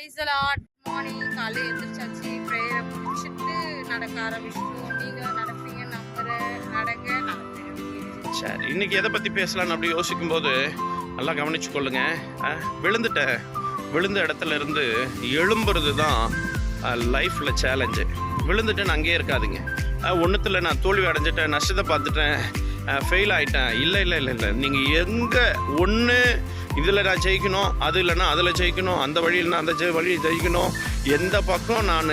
Morning காலையில் எழுந்திரிச்சாச்சு ப்ரேயரை முடிச்சுட்டு நடக்க ஆரம்பிச்சிட்டோம். நீங்கள் நடப்பீங்க நம்புறேன் நடங்க சரி இன்னைக்கு எதை பற்றி பேசலாம்னு அப்படி யோசிக்கும் போது நல்லா கவனிச்சு கொள்ளுங்க. விழுந்துட்டேன் விழுந்த இடத்துல இருந்து எழும்புறது தான் லைஃப்பில் சேலஞ்சு விழுந்துட்டேன்னு அங்கேயே இருக்காதுங்க. ஒன்றுத்தில் நான் தோல்வி அடைஞ்சிட்டேன் நஷ்டத்தை பார்த்துட்டேன் ஃபெயில் ஆகிட்டேன் இல்லை இல்லை இல்லை இல்லை. நீங்கள் எங்கே ஒன்று இதில் நான் ஜெயிக்கணும் அது இல்லைன்னா அதில் ஜெயிக்கணும் அந்த வழியில் அந்த ஜெ வழியில் ஜெயிக்கணும். எந்த பக்கம் நான்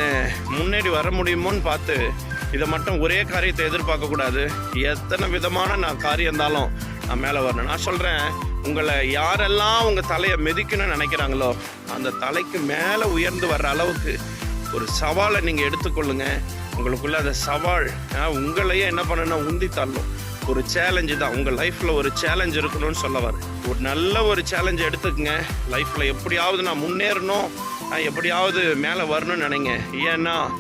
முன்னேறி வர முடியுமோன்னு பார்த்து இதை மட்டும் ஒரே காரியத்தை எதிர்பார்க்கக்கூடாது எத்தனை விதமான நான் காரியம் இருந்தாலும் நான் மேலே வரணும். நான் சொல்கிறேன் உங்களை யாரெல்லாம் உங்கள் தலையை மிதிக்கணும்னு நினைக்கிறாங்களோ அந்த தலைக்கு மேலே உயர்ந்து வர்ற அளவுக்கு ஒரு சவாலை நீங்கள் எடுத்துக்கொள்ளுங்க. உங்களுக்குள்ள அந்த சவால் உங்களையே என்ன பண்ணணும் உந்தி தள்ளும். ஒரு சேலஞ்சு தான். உங்கள் லைஃப்பில் ஒரு சேலஞ்ச் இருக்கணும்னு சொல்ல ஒரு நல்ல ஒரு சேலஞ்சை எடுத்துக்கங்க. லைஃப்பில் எப்படியாவது நான் முன்னேறணும். நான் எப்படியாவது மேலே வரணும்னு நினைங்க. ஏன்னா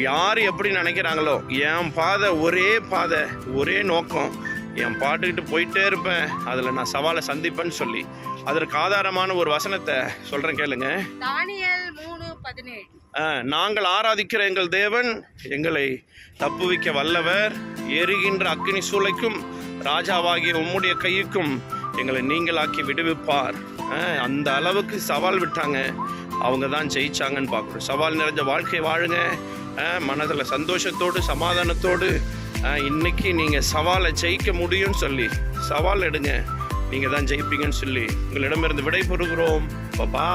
யார் எப்படி நினைக்கிறாங்களோ என் பாதை ஒரே பாதை ஒரே நோக்கம். என் பாட்டுக்கிட்டு போயிட்டே இருப்பேன். அதில் நான் சவாலை சந்திப்பேன்னு சொல்லி. அதற்கு ஆதாரமான ஒரு வசனத்தை சொல்கிறேன் கேளுங்க. தானியல் மூணு பதினேழு. நாங்கள் ஆராதிக்கிற எங்கள் தேவன் எங்களை தப்புவிக்க வல்லவர் எரிகின்ற அக்னி சூளைக்கும் ராஜாவாகிய உம்முடைய கைக்கும் எங்களை நீங்களாக்கி விடுவிப்பார். அந்த அளவுக்கு சவால் விட்டாங்க. அவங்க தான் ஜெயிச்சாங்கன்னு பார்க்குறோம் சவால் நிறைஞ்ச வாழ்க்கை வாழுங்க. மனதில் சந்தோஷத்தோடு சமாதானத்தோடு இன்னைக்கு நீங்கள் சவாலை ஜெயிக்க முடியும்னு சொல்லி சவால் எடுங்க. நீங்கள் தான் ஜெயிப்பீங்கன்னு சொல்லி உங்களிடமிருந்து விடை பெறுகிறோம் பா